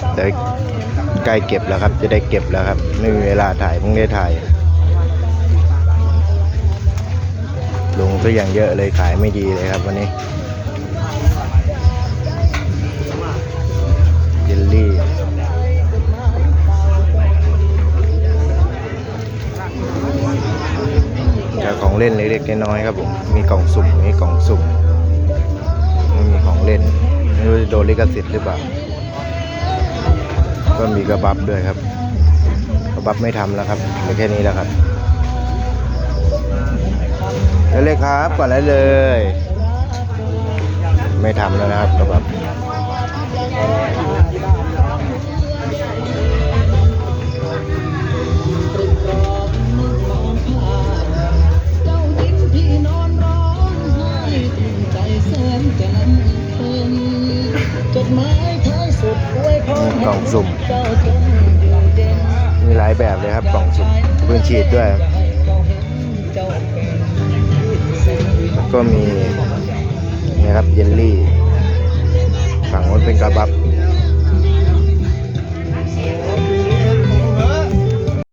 ครับเดี๋ยวใกล้เก็บแล้วครับ จะได้เก็บแล้วครับ ไม่มีเวลาถ่ายเพิ่งได้ถ่ายลงก็อย่างเยอะเลยขายไม่ดีเลยครับวันนี้เยลลี่ของเล่นเล็กๆน้อยๆครับผม มีกล่องสุ่ม มีกล่องสุ่ม มีของเล่น ไม่รู้จะโดนลิขสิทธิ์หรือเปล่า ก็มีกระบับด้วยครับ กระบับไม่ทำแล้วครับเหลือแค่นี้แล้วครับได้เลยครับก่อนได้เลย ไม่ทำแล้วนะครับกระบับ กล่องสุ่ม มีหลายแบบเลยครับกล่องสุ่มปืนฉีดด้วยแล้วก็มีนะครับเยลลี่ ฝั่งนู้นเป็นกระบับ